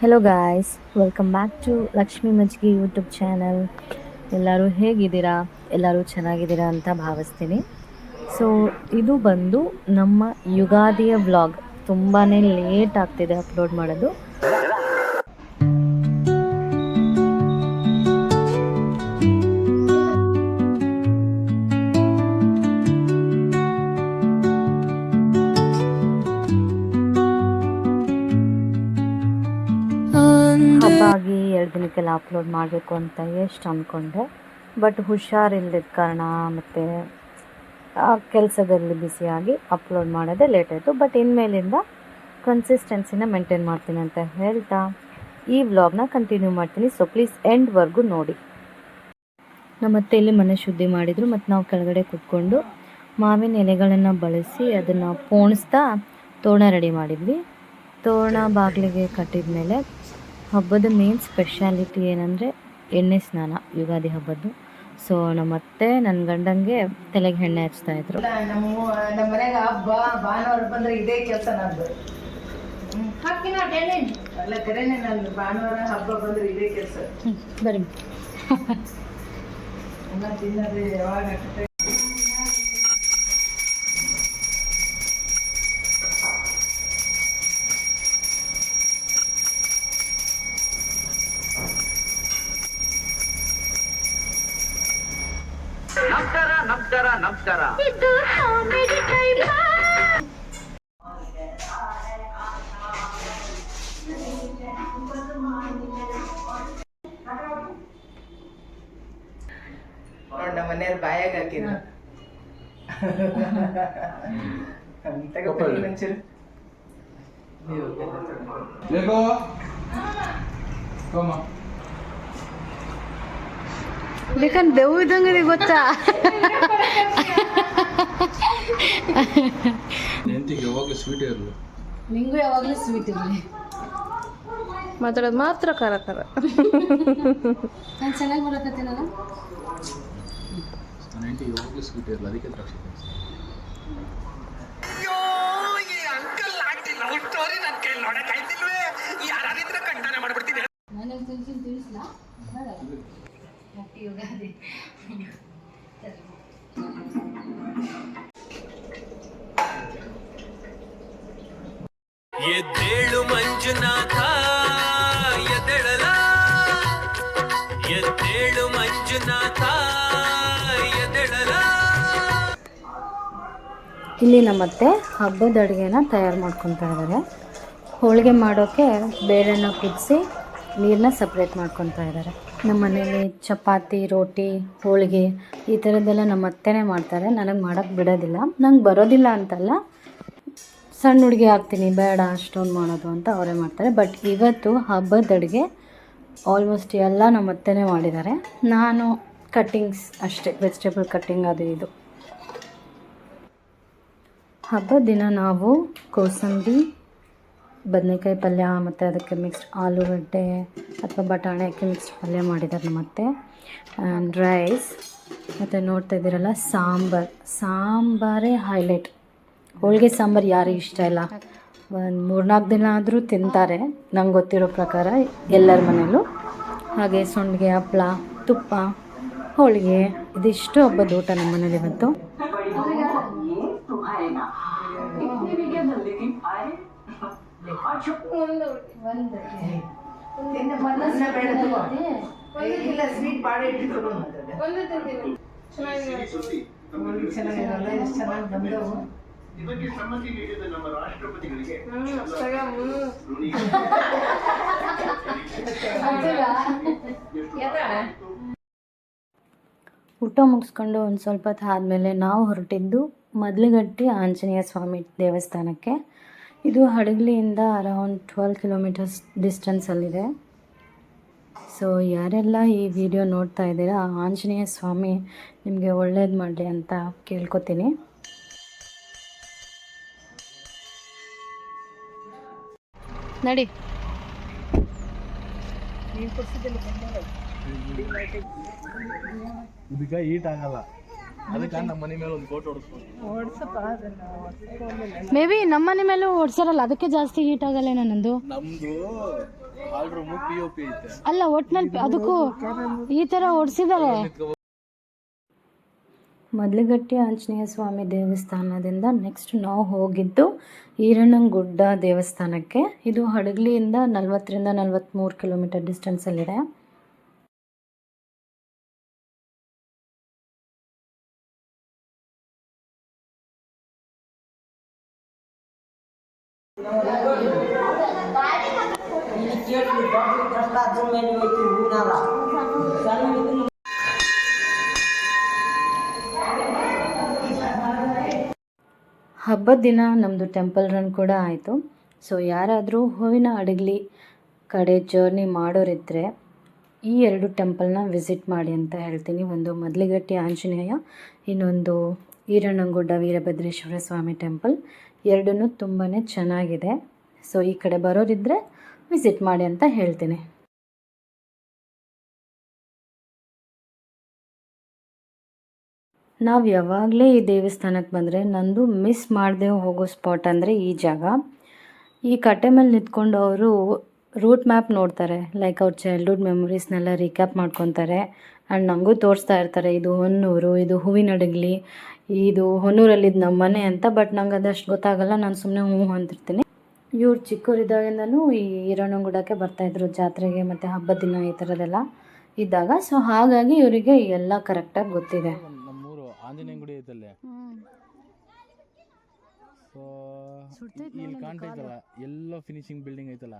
Hello guys welcome back to Lakshmi Majgi YouTube channel ಎಲ್ಲರೂ ಹೇಗಿದ್ದೀರಾ? ಎಲ್ಲರೂ ಚೆನ್ನಾಗಿದ್ದೀರಾ ಅಂತ ಭಾವಿಸ್ತೀನಿ. ಸೊ ಇದು ಬಂದು ನಮ್ಮ ಯುಗಾದಿಯ ವ್ಲಾಗ್ ತುಂಬಾ ಲೇಟ್ ಆಗ್ತಿದೆ ಅಪ್ಲೋಡ್ ಮಾಡೋದು. ದಿನಕ್ಕೆಲ್ಲ ಅಪ್ಲೋಡ್ ಮಾಡಬೇಕು ಅಂತ ಎಷ್ಟು ಅಂದ್ಕೊಂಡೆ ಬಟ್ ಹುಷಾರಿಲ್ಲದ ಕಾರಣ ಮತ್ತು ಕೆಲಸದಲ್ಲಿ ಬಿಸಿಯಾಗಿ ಅಪ್ಲೋಡ್ ಮಾಡೋದೇ ಲೇಟ್ ಆಯಿತು. ಬಟ್ ಇನ್ಮೇಲಿಂದ ಕನ್ಸಿಸ್ಟೆನ್ಸಿನ ಮೇಂಟೈನ್ ಮಾಡ್ತೀನಿ ಅಂತ ಹೇಳ್ತಾ ಈ ವ್ಲಾಗ್ನ ಕಂಟಿನ್ಯೂ ಮಾಡ್ತೀನಿ. ಸೊ ಪ್ಲೀಸ್ ಎಂಡ್ವರೆಗೂ ನೋಡಿ. ನಮ್ಮ ಮತ್ತೆ ಇಲ್ಲಿ ಮನೆ ಶುದ್ಧಿ ಮಾಡಿದರು. ಮತ್ತು ನಾವು ಕೆಳಗಡೆ ಕುತ್ಕೊಂಡು ಮಾವಿನ ಎಲೆಗಳನ್ನು ಬಳಸಿ ಅದನ್ನು ಪೋಣಿಸ್ತಾ ತೋರಣ ರೆಡಿ ಮಾಡಿದ್ವಿ. ತೋರಣ ಬಾಗಿಲಿಗೆ ಕಟ್ಟಿದ ಮೇಲೆ ಹಬ್ಬದ ಮೇನ್ ಸ್ಪೆಷಾಲಿಟಿ ಏನಂದರೆ ಎಣ್ಣೆ ಸ್ನಾನ ಯುಗಾದಿ ಹಬ್ಬದ್ದು. ಸೊ ನಮ್ಮ ಅತ್ತೆ ನನ್ನ ಗಂಡಂಗೆ ತಲೆಗೆ ಎಣ್ಣೆ ಹಚ್ತಾ ಇದ್ರು. ನಮ್ಮ ನಮ್ಮ ಮನ್ಯಾಗ ಹಬ್ಬ ಭಾನುವಾರ ಬಂದ್ರೆ ಇದೇ ಕೆಲಸ ನಂದು ಹಾಕಿನ ಅಲ್ಲ ಕರೆನೆ ನಂದು. ಭಾನುವಾರ ಹಬ್ಬ ಬಂದ್ರೆ ಇದೇ ಕೆಲಸ. ಬರೀ ಅನ್ನ ತಿನ್ನೋದು ಯಾವಾಗ ನಮಸ್ಕಾರ ನಮಸ್ಕಾರ ನಮಸ್ಕಾರ. ನೋಡ್ ನಮ್ಮ ಮನೆಯವ್ರ ಬಾಯಾಗ ಹಾಕಿದ್ರು. ಒಂಚೂರು. Toma. ಬೇಕಂದ್ರೆ ದೆವ್ ಇದ್ದಂಗೆ ಗೊತ್ತಾ? ನೆಂತಿಗೆ ಯಾವಾಗಲೂ ಸ್ವೀಟ್ ಇರಲಿ ನಿಂಗೂ ಯಾವಾಗಲೂ ಸ್ವೀಟ್ ಇರಲಿ. ಮಾತಾಡೋದು ಮಾತ್ರ ಖಾರ ಖಾರ. ನಾನು ಚೆನ್ನಾಗಿ ಮಾಡಕತ್ತೀನಲ್ಲ ಯಾವಾಗಲೂ ಸ್ವೀಟ್ ಇರಲಿ ಅದಕ್ಕೆ ದ್ರಾಕ್ಷಿ. ನಾನು ತಿಳಿಸಿ ತಿಳಿಸ್ಲಾ? ಹ್ಯಾಪಿ ಯುಗಾದಿ. ಎದ್ದೇಳು ಮಂಜುನಾಥ ಎದ್ದೇಳಲ. ಎದ್ದೇಳು ಮಂಜುನಾಥ ಎದ್ದೇಳಲ. ಇಲ್ಲಿ ನಮ್ಮತ್ತೆ ಹಬ್ಬದ ಅಡುಗೆನ ತಯಾರು ಮಾಡ್ಕೊತಾ ಇದ್ದಾರೆ ಹೋಳಿಗೆ ಮಾಡೋಕ್ಕೆ ಬೇಳೆನ ಕುದಿಸಿ ನೀರನ್ನ ಸಪ್ರೇಟ್ ಮಾಡ್ಕೊತಾ ಇದ್ದಾರೆ ನಮ್ಮ ಮನೇಲಿ ಚಪಾತಿ, ರೋಟಿ, ಹೋಳಿಗೆ ಈ ಥರದ್ದೆಲ್ಲ ನಮ್ಮ ಅತ್ತೆನೇ ಮಾಡ್ತಾರೆ. ನನಗೆ ಮಾಡೋಕ್ಕೆ ಬಿಡೋದಿಲ್ಲ. ನಂಗೆ ಬರೋದಿಲ್ಲ ಅಂತಲ್ಲ ಸಣ್ಣ ಹುಡುಗಿ ಆಗ್ತೀನಿ ಬೇಡ, ಅಷ್ಟೊಂದು ಮಾಡೋದು ಅಂತ ಅವರೇ ಮಾಡ್ತಾರೆ. ಬಟ್ ಇವತ್ತು ಹಬ್ಬದ ಅಡುಗೆ ಆಲ್ಮೋಸ್ಟ್ ಎಲ್ಲ ನಮ್ಮ ಅತ್ತೆನೇ ಮಾಡಿದ್ದಾರೆ. ನಾನು ಕಟ್ಟಿಂಗ್ಸ್ ಅಷ್ಟೇ ವೆಜಿಟೇಬಲ್ ಕಟ್ಟಿಂಗ್ ಅದು ಇದು. ಹಬ್ಬದ ದಿನ ನಾವು ಕೋಸಂಬರಿ ಬದನೆಕಾಯಿ ಪಲ್ಯ ಮತ್ತು ಅದಕ್ಕೆ ಮಿಕ್ಸ್ಡ್ ಆಲೂಗಡ್ಡೆ ಅಥವಾ ಬಟಾಣಿ ಹಾಕಿ ಮಿಕ್ಸ್ಡ್ ಪಲ್ಯ ಮಾಡಿದ್ದಾರೆ ನಮ್ಮ ಅತ್ತೆ. ಆ್ಯಂಡ್ ರೈಸ್ ಮತ್ತು ನೋಡ್ತಾ ಇದ್ದೀರಲ್ಲ, ಸಾಂಬಾರ್. ಸಾಂಬಾರೇ ಹೈಲೈಟ್ ಹೋಳಿಗೆ ಸಾಂಬಾರು ಯಾರಿಗೆ ಇಷ್ಟ ಇಲ್ಲ. ಒಂದು ಮೂರ್ನಾಲ್ಕು ದಿನ ಆದರೂ ತಿಂತಾರೆ. ನಂಗೆ ಗೊತ್ತಿರೋ ಪ್ರಕಾರ ಎಲ್ಲರ ಮನೇಲೂ. ಹಾಗೆ ಸೊಂಡಿಗೆ ಹಪ್ಪಳ ತುಪ್ಪ, ಹೋಳಿಗೆ. ಇದಿಷ್ಟು ಹಬ್ಬದ ಊಟ ನಮ್ಮ ಮನೇಲಿ ಇವತ್ತು. ಇಲ್ಲ ಸ್ವೀಟ್ ಬಾಳ ಇಟ್ಟಿದ್ರು ಚೆನ್ನಾಗಿರಲ್ಲ ಎಷ್ಟು ಚೆನ್ನಾಗಿ ಬಂದವು ಊಟ ಮುಗಿಸ್ಕೊಂಡು ಒಂದು ಸ್ವಲ್ಪ ಹೊತ್ತು ಆದಮೇಲೆ ನಾವು ಹೊರಟಿದ್ದು ಮದ್ಲಗಟ್ಟಿ ಆಂಜನೇಯ ಸ್ವಾಮಿ ದೇವಸ್ಥಾನಕ್ಕೆ. ಇದು ಹಡಗಲಿಯಿಂದ ಅರೌಂಡ್ ಟ್ವೆಲ್ ಕಿಲೋಮೀಟರ್ಸ್ ಡಿಸ್ಟೆನ್ಸಲ್ಲಿದೆ ಸೊ ಯಾರೆಲ್ಲ ಈ ವಿಡಿಯೋ ನೋಡ್ತಾ ಇದ್ದೀರಾ ಆಂಜನೇಯ ಸ್ವಾಮಿ ನಿಮಗೆ ಒಳ್ಳೇದು ಮಾಡಲಿ ಅಂತ ಕೇಳ್ಕೊತೀನಿ. ನಡಿ. ಈಗ ಈಟ್ ಆಗಲ್ಲ. ಅದಕ್ಕೆ ನಮ್ಮ ಮನೆ ಮೇಲೆ ಒಂದು ಮೇ ಬಿ ನಮ್ಮ ಮನೆ ಮೇಲೂ ಓಡಿಸಾರಲ್ಲ ಅದಕ್ಕೆ ಜಾಸ್ತಿ ಹೀಟ್ ಆಗಲ್ಲ ನಂದು? ನಮ್ದು hall room P O P ಐತೆ. ಅಲ್ಲ ಒಟ್ನಲ್ಲಿ ಅದಕ್ಕೂ ಈ ಥರ ಓಡಿಸಿದ್ದಾರೆ ಮದ್ಲಗಟ್ಟಿ ಆಂಜನೇಯ ಸ್ವಾಮಿ ದೇವಸ್ಥಾನದಿಂದ ನೆಕ್ಸ್ಟ್ ನಾವು ಹೋಗಿದ್ದು ಈರಣ್ಣಂಗುಡ್ಡ ದೇವಸ್ಥಾನಕ್ಕೆ. ಇದು ಹಡಗ್ಲಿಯಿಂದ ನಲ್ವತ್ತರಿಂದ ನಲ್ವತ್ತ್ಮೂರು ಕಿಲೋಮೀಟರ್ ಡಿಸ್ಟೆನ್ಸಲ್ಲಿದೆ ಹಬ್ಬದ ದಿನ ನಮ್ಮದು ಟೆಂಪಲ್ ರನ್ ಕೂಡ ಆಯಿತು. ಸೊ ಯಾರಾದರೂ ಹೂವಿನ ಅಡಗಲಿ ಕಡೆ ಜರ್ನಿ ಮಾಡೋರಿದ್ದರೆ ಈ ಎರಡು ಟೆಂಪಲ್ನ ವಿಸಿಟ್ ಮಾಡಿ ಅಂತ ಹೇಳ್ತೀನಿ. ಒಂದು ಮದ್ಲಿಗಟ್ಟಿ ಆಂಜನೇಯ, ಇನ್ನೊಂದು ಈರಣ್ಣಂಗುಡ್ಡ ವೀರಭದ್ರೇಶ್ವರ ಸ್ವಾಮಿ ಟೆಂಪಲ್ ಎರಡೂ ತುಂಬಾ ಚೆನ್ನಾಗಿದೆ. ಸೊ ಈ ಕಡೆ ಬರೋರಿದ್ದರೆ ವಿಸಿಟ್ ಮಾಡಿ ಅಂತ ಹೇಳ್ತೀನಿ. ನಾವು ಯಾವಾಗಲೇ ಈ ದೇವಸ್ಥಾನಕ್ಕೆ ಬಂದರೆ ನಂದು ಮಿಸ್ ಮಾಡದೆ ಹೋಗೋ ಸ್ಪಾಟ್ ಅಂದರೆ ಈ ಜಾಗ. ಈ ಕಟ್ಟೆ ಮೇಲೆ ನಿಂತ್ಕೊಂಡು ಅವರು ರೂಟ್ ಮ್ಯಾಪ್ ನೋಡ್ತಾರೆ. ಲೈಕ್ ಅವ್ರ ಚೈಲ್ಡ್ಹುಡ್ ಮೆಮೊರೀಸ್ನೆಲ್ಲ ರೀಕ್ಯಾಪ್ ಮಾಡ್ಕೊತಾರೆ. ಆ್ಯಂಡ್ ನನಗೂ ತೋರಿಸ್ತಾ ಇರ್ತಾರೆ, ಇದು ಹೊನ್ನೂರು, ಇದು ಹೂವಿನಡಗಲಿ ಇದು ಹೊನ್ನೂರಲ್ಲಿದ್ದು ನಮ್ಮ ಮನೆ ಅಂತ ಬಟ್ ನಂಗೆ ಅದಷ್ಟು ಗೊತ್ತಾಗಲ್ಲ, ನಾನು ಸುಮ್ಮನೆ ಹ್ಞೂ ಅಂತಿರ್ತೀನಿ. ಇವ್ರು ಚಿಕ್ಕವರಿದ್ದಾಗಿಂದನೂ ಈ ಈರಣಗುಡಕ್ಕೆ ಬರ್ತಾಯಿದ್ರು ಜಾತ್ರೆಗೆ ಮತ್ತು ಹಬ್ಬದ ದಿನ ಈ ಥರದ್ದೆಲ್ಲ ಇದ್ದಾಗ. ಸೊ ಹಾಗಾಗಿ ಇವರಿಗೆ ಎಲ್ಲ ಕರೆಕ್ಟಾಗಿ ಗೊತ್ತಿದೆ. ಆಂಜನೇಯ ಗುಡಿ ಐತಲ್ಲೇ. ಸೊ ಇಲ್ಲಿ ಕಾಣ್ತೈತಲ್ಲ ಎಲ್ಲ ಫಿನಿಶಿಂಗ್ ಬಿಲ್ಡಿಂಗ್ ಐತಲ್ಲ.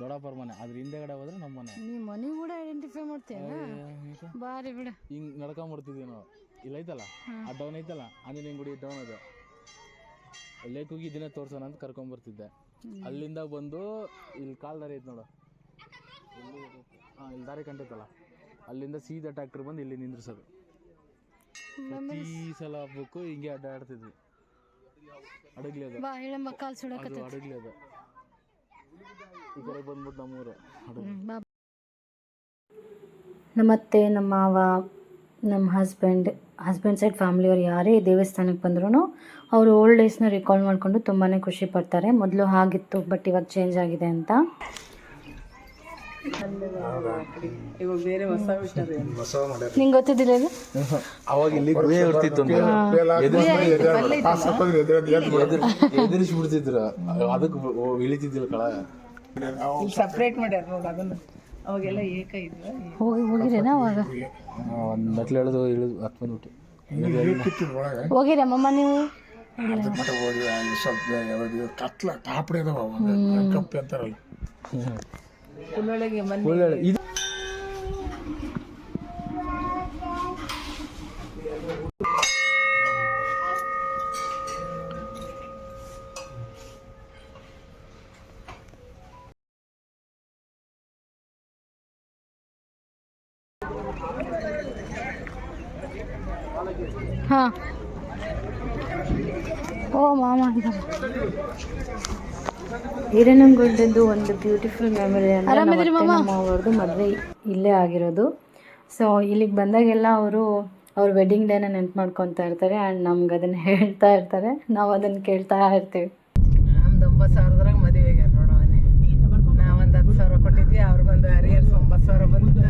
ದೊಡ್ಡಪ್ಪರ ಮನೆ. ಅದ್ರ ಹಿಂದೆಗಡೆ ಹೋದ್ರೆ ನಮ್ಮ ಮನೆ. ನೀವು ಮನೆ ಕೂಡ ಐಡೆಂಟಿಫೈ ಮಾಡ್ತೀಯ? ಬಾರಿ ಬಿಡ. ಹಿಂಗ್ ನಾವು. ಇಲ್ಲ ಐತಲ್ಲ? ಆ ಡೌನ್ ಐತಲ್ಲ? ಆಂಜನೇಯ ಗುಡಿ ಡೌನ್ ಅದು. ಅಲ್ಲೇ ಕೂಗಿ ದಿನ ತೋರ್ಸೋಣ ಅಂತ ಕರ್ಕೊಂಬರ್ತಿದ್ದೆ ಅಲ್ಲಿಂದ ಬಂದು ಇಲ್ಲಿ ಕಾಲ್ ದಾರಿ ಐತೆ ನೋಡು. ಹಾಂ ಇಲ್ಲಿ ದಾರಿ ಕಂಡೈತಲ್ಲ ಅಲ್ಲಿಂದ ಸೀದಾ ಟ್ರ್ಯಾಕ್ಟರ್ ಬಂದು ಇಲ್ಲಿ ನಿಂದ್ರಿಸೋದು. ಪ್ರತಿ ಸಲ ಹಬ್ಬಕ್ಕೂ ಹಿಂಗೆ ಅಡ್ಡಾಡ್ತಿದ್ವಿ ಬಾ ಹೇಳಮ್ಮ ಕಾಲ್ ಅದು ಈ ಕಡೆ ಬಂದ್ಬಿಟ್ಟು ನಮ್ಮೂರು ನಮ್ಮ ಅತ್ತೆ ನಮ್ಮ ಮಾವ ನಮ್ಮ ಹಸ್ಬೆಂಡ್ ಹಸ್ಬೆಂಡ್ ಸೈಡ್ ಫ್ಯಾಮಿಲಿಯವ್ರು ಯಾರೇ ದೇವಸ್ಥಾನಕ್ಕೆ ಬಂದ್ರೂ ಅವರು ಓಲ್ಡ್ ಡೇಸ್ನ ರಿಕಾಲ್ ಮಾಡಿಕೊಂಡು ತುಂಬಾ ಖುಷಿ ಪಡ್ತಾರೆ. ಮೊದಲು ಹಾಗಿತ್ತು ಬಟ್ ಇವಾಗ ಚೇಂಜ್ ಆಗಿದೆ ಅಂತ. ಇವಾಗ ಬೇರೆ ಹೊಸ ಬಿಟ್ಟಾರೆ ನಿಂಗೆ ಗೊತ್ತಿದ್ದಿಲ್ಲ ಇದು? ಅವಾಗ ಇಲ್ಲಿ ಗುಹೆ ಇರ್ತಿತ್ತು ಎದುರಿಸಿ ಬಿಡ್ತಿದ್ರು ಅದಕ್ಕೆ ಇಳಿತಿದ್ದಿಲ್ಲ ಕಳ. ಇಲ್ಲಿ ಸಪ್ರೇಟ್ ಮಾಡ್ಯಾರ ನೋಡಿ ಅದನ್ನ. ಅವಾಗೆಲ್ಲ ಏಕ ಇದ್ವ ಹೋಗಿ ಹೋಗಿರೇನಾ ಅವಾಗ? ಒಂದು ಮೆಟ್ಲು ಇಳಿದು ಇಳಿದು ಹತ್ತು ಬಂದ್ಬಿಟ್ಟು ನೀವು? ಕತ್ಲ ಟಾಪಡೆ ಅದಾವ ಕಪ್ಪೆ ಅಂತಾರಲ್ಲ. ಹುಲ್ಲೊಳಗೆ ಮನೆ ಇದು ಹಾಂ ಓ ಮಾಮ ಇದ್ದಾರೆ ಹಿರನಂಗುಡ್ಡದ್ದು ಒಂದು ಬ್ಯೂಟಿಫುಲ್ ಮೆಮೊರಿ ಅಂದರೆ ನಮ್ಮ ಅವ್ರದ್ದು ಮದುವೆ ಇಲ್ಲೇ ಆಗಿರೋದು. ಸೊ ಇಲ್ಲಿಗೆ ಬಂದಾಗೆಲ್ಲ ಅವರು ಅವ್ರ ವೆಡ್ಡಿಂಗ್ ಡೇನ ನೆನ್ಪು ಮಾಡ್ಕೊತಾ ಇರ್ತಾರೆ ಆ್ಯಂಡ್ ನಮ್ಗೆ ಅದನ್ನು ಹೇಳ್ತಾ ಇರ್ತಾರೆ. ನಾವು ಅದನ್ನು ಕೇಳ್ತಾ ಇರ್ತೀವಿ. ನಮ್ದು ಒಂಬತ್ತು ಸಾವಿರದ್ರಾಗ ಮದುವೆ ಆಗ್ಯಾರ ನಾವು ನಾವೊಂದು ಹತ್ತು ಸಾವಿರ ಕೊಟ್ಟಿದ್ವಿ ಅವ್ರಿಗೊಂದು ಹರಿಯರ್ಸ್ ಒಂಬತ್ತು ಸಾವಿರ ಬಂದಿದ್ದ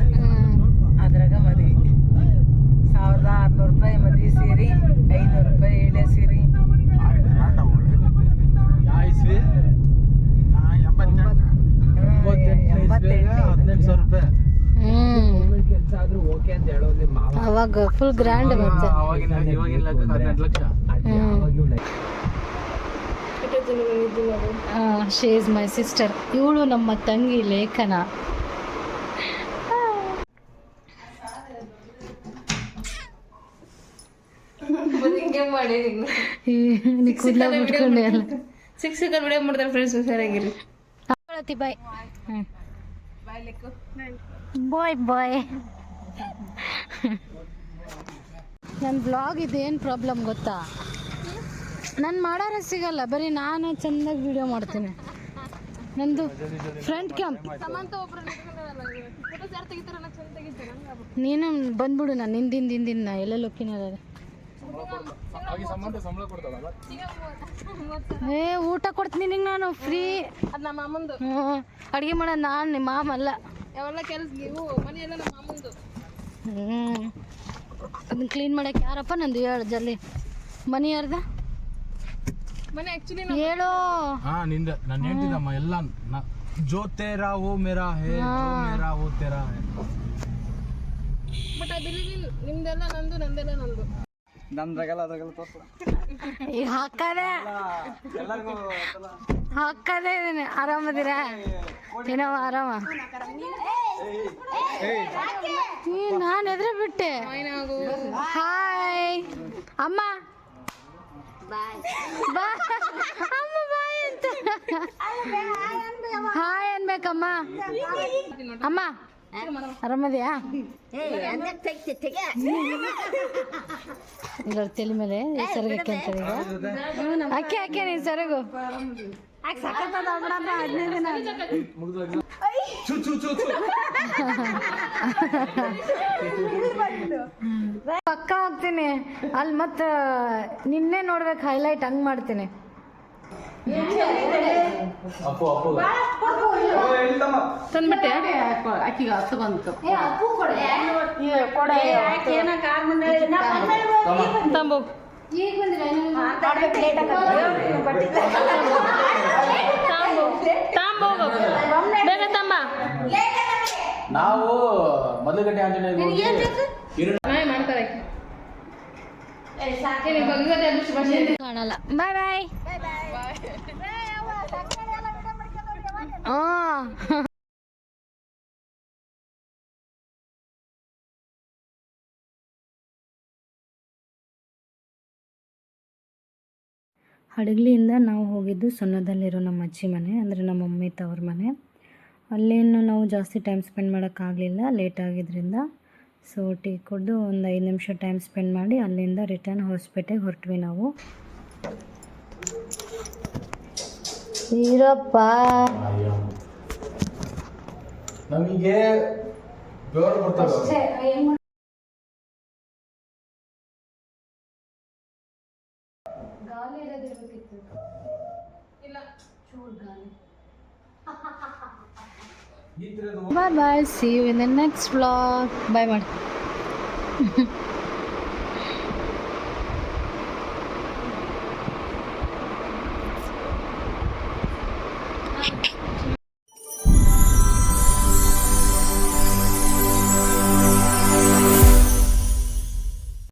ಆದ್ರೂ ಓಕೆ ಅಂತ ಹೇಳೋದು ಅವಾಗ ಫುಲ್ ಗ್ರ್ಯಾಂಡ್ ಮತ್ತೆ. ಅವಾಗಿನ ಇವಾಗಿನ ಇಲ್ಲ ಹದಿನೆಂಟು ಲಕ್ಷ. ಶೇ ಇಸ್ ಮೈ ಸಿಸ್ಟರ್ ಇವಳು ನಮ್ಮ ತಂಗಿ ಲೇಖನ. ನೀ ಕೂದಲ ಬಿಟ್ಕೊಂಡೆ ಅಲ್ಲ. ವಿಡಿಯೋ ಮಾಡ್ತಾರೆ ಫ್ರೆಂಡ್ಸ್ ಹುಷಾರಾಗಿರಿ. ಬಾಯ್ ಬಾಯ್ ಬಾಯ್ ನನ್ನ ಬ್ಲಾಗ್ ಇದೇನು ಪ್ರಾಬ್ಲಮ್ ಗೊತ್ತಾ? ನಾನು ಮಾಡಾರ ಸಿಗಲ್ಲ, ಬರೀ ನಾನು ಚೆನ್ನಾಗಿ ವಿಡಿಯೋ ಮಾಡ್ತೀನಿ. ನಂದು ಫ್ರಂಟ್ ಕ್ಯಾಂಪ್ ನೀನು ಬಂದ್ಬಿಡು ನಾನು ಹಿಂದಿನ ಹಿಂದಿನ ಎಲ್ಲೆಲ್ಲ ಏ, ಊಟ ಕೊಡ್ತೀನಿ ನಿಂಗೆ ನಾನು ಫ್ರೀ ಅಡುಗೆ ಮಾಡೋದು ನಾನು ನಿಮ್ಮ ಮಾಮಲ್ಲ ಯಾವೆಲ್ಲ ಕೆಲಸ ನೀವು ಮನೆಯೆಲ್ಲ ನಮ್ಮ ಮಾಮಂದು. ಹ್ಞೂ ಅದನ್ನ ಕ್ಲೀನ್ ಮಾಡಕ್ಕೆ ಯಾರಪ್ಪ ನಂದು ಹೇಳು ಜಲ್ಲಿ ಮನೆ ಅರ್ಧ ಮನೆ ಆ್ಯಕ್ಚುಲಿ ಹೇಳು. ಹಾ ನಿಂದ. ನಾನು ಹೇಳ್ತಿದ್ದಮ್ಮ ಎಲ್ಲ ನ- ಜೋ ತೇರಾ ಓ ಮೇರಾ ಹೇ ಜೋ ಮೇರಾ ಓ ತೇರಾ ಹೇ. ಬಟ್ ಇನ್ ನಿಮ್ದೆಲ್ಲ ನಂದು ನಂದೆಲ್ಲ ನಂದು. ಈಗ ಹಾಕದೆ? ಹಾಕದೆ ಇದೀನಿ. ಆರಾಮದಿರ? ಏನವ ಆರಾಮ? ಈ ನಾನು ಎದುರು ಬಿಟ್ಟೆ. ಹಾಯ್ ಅಮ್ಮ. ಬಾಯ್ ಅಮ್ಮ ಬಾಯ್ ಅಂತ. ಹಾಯ್ ಅನ್ಬೇಕಮ್ಮ ಅಮ್ಮ. ಆರಾಮದಿಯಾ? ಇದ್ರ ತಲೆ ಮೇಲೆ ಸೆರಗಕ್ಕೆ ಅಂತಾರೆ ಈಗ. ಅಕ್ಕಿ ಅಕ್ಕೆ ನೀನು ಸೆರಗು. ಪಕ್ಕ ಹೋಗ್ತೀನಿ. ಅಲ್ಲಿ ಮತ್ತೆ ನಿನ್ನೆ ನೋಡ್ಬೇಕು ಹೈಲೈಟ್ ಹಂಗ್ ಮಾಡ್ತೀನಿ. ತಂದ್ಬಿಟ್ಟೆ? ತಂಬು. ತಾಂಬು. ಬೇಗ ತಮ್ಮ ನಾವು ಮದುಗಟ್ಟೆ ಆಂಜನೇಯ ನಾಯಿ ಮಾಡ್ತಾರೆ ಕಾಣಲ್ಲ. ಬಾಯ್ ಬಾಯ್. ಹಾಂ ಹಡಗಲಿಯಿಂದ ನಾವು ಹೋಗಿದ್ದು ಸೊನ್ನದಲ್ಲಿರೋ ನಮ್ಮ ಅಜ್ಜಿ ಮನೆ ಅಂದರೆ ನಮ್ಮ ಮಮ್ಮಿ ತವ್ರ ಮನೆ. ಅಲ್ಲೇನು ನಾವು ಜಾಸ್ತಿ ಟೈಮ್ ಸ್ಪೆಂಡ್ ಮಾಡೋಕ್ಕಾಗಲಿಲ್ಲ ಲೇಟ್ ಆಗಿದ್ದರಿಂದ ಸೊ ಟೀ ಕುಡಿದು ಒಂದು ಐದು ನಿಮಿಷ ಟೈಮ್ ಸ್ಪೆಂಡ್ ಮಾಡಿ ಅಲ್ಲಿಂದ ರಿಟರ್ನ್ ಹೊಸಪೇಟೆಗೆ ಹೊರಟ್ವಿ ನಾವು. ಈರಪ್ಪ! ನಮಗೆ bye bye see you in the next vlog bye ಮಾಡಿ